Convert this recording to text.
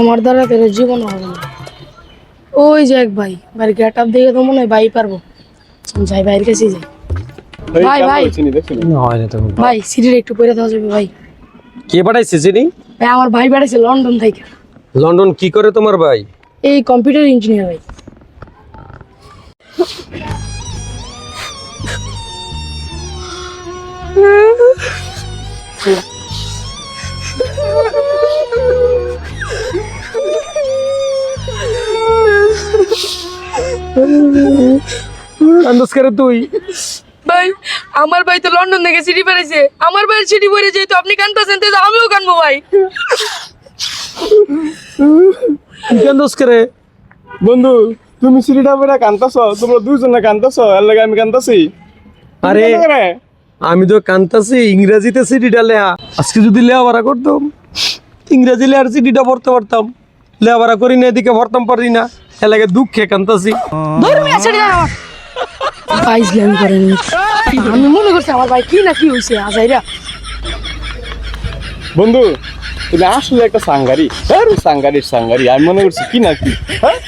আমার দ্বারা তোর জীবন হবে না। ওই যে এক ভাই বাড়ির গেট আপ দেখে তো মনে হয় ভাই পারব। যাই ভাইয়ের কাছে যাই। ভাই, ভাই। হয় না তুমি ভাই সিটির একটু পরে দেওয়া যাবে ভাই। কে পাঠাইছে চিনি? ভাই আমার ভাই বাড়াইছে লন্ডন থেকে। লন্ডন কি করে তোমার ভাই? এই কম্পিউটার ইঞ্জিনিয়ার ভাই। করে তুই। ভাই আমার ভাই তো লন্ডন থেকে সিটি পেরেছে। আমার ভাইয়ের সিটি পরে যেহেতু আপনি কানতেছেন তো আমিও কানবো ভাই। আন্দাজ করে বন্ধু তুমি সিঁড়িটা বেড়া কান্তাছ তোমরা দুজনে কান্তাছ এর লাগে আমি কান্তাছি। আরে আমি তো কান্তাছি ইংরেজিতে সিডিটা লেয়া। আজকে যদি লেয়াবারা করতাম ইংরেজি লেয়ার সিডিটা ভরতে পারতাম। লেয়াবারা করি না এদিকে ভরতাম পারি না। এলাকায় দুঃখে কান্তাছি। ধর্মী আছে রে আমার। ফাইজলাম করেন আমি মনে করছি আমার ভাই কি না কি হয়েছে আজাইরা বন্ধু তুমি আসলে একটা সাংগারি। সাংগারির সাংগারি। আমি মনে করছি কি না কি। হ্যাঁ?